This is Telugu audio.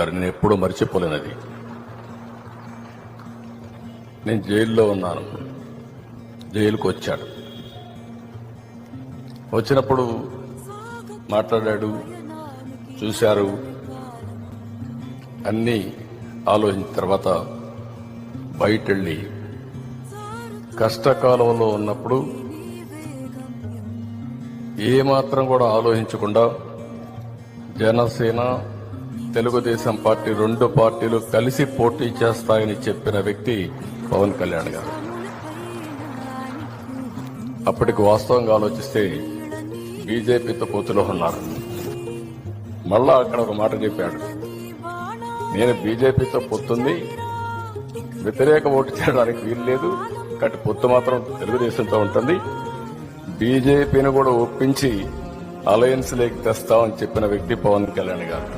గారు నేను ఎప్పుడూ మర్చిపోలేనది. నేను జైల్లో ఉన్నాను. జైలుకు వచ్చాడు. వచ్చినప్పుడు మాట్లాడాడు చూశారు. అన్నీ ఆలోచించిన తర్వాత బయట వెళ్ళి కష్టకాలంలో ఉన్నప్పుడు ఏమాత్రం కూడా ఆలోచించకుండా జనసేన తెలుగుదేశం పార్టీ రెండు పార్టీలు కలిసి పోటీ చేస్తాయని చెప్పిన వ్యక్తి పవన్ కళ్యాణ్ గారు. అప్పటికి వాస్తవంగా ఆలోచిస్తే బీజేపీతో పొత్తులో ఉన్నారు. మళ్ళా అక్కడ ఒక మాట చెప్పాడు. నేను బీజేపీతో పొత్తుంది వ్యతిరేక ఓటు చేయడానికి వీలు లేదు కాబట్టి పొత్తు మాత్రం తెలుగుదేశంతో ఉంటుంది. బీజేపీని కూడా ఒప్పించి అలయన్స్ లేకి తెస్తామని చెప్పిన వ్యక్తి పవన్ కళ్యాణ్ గారు.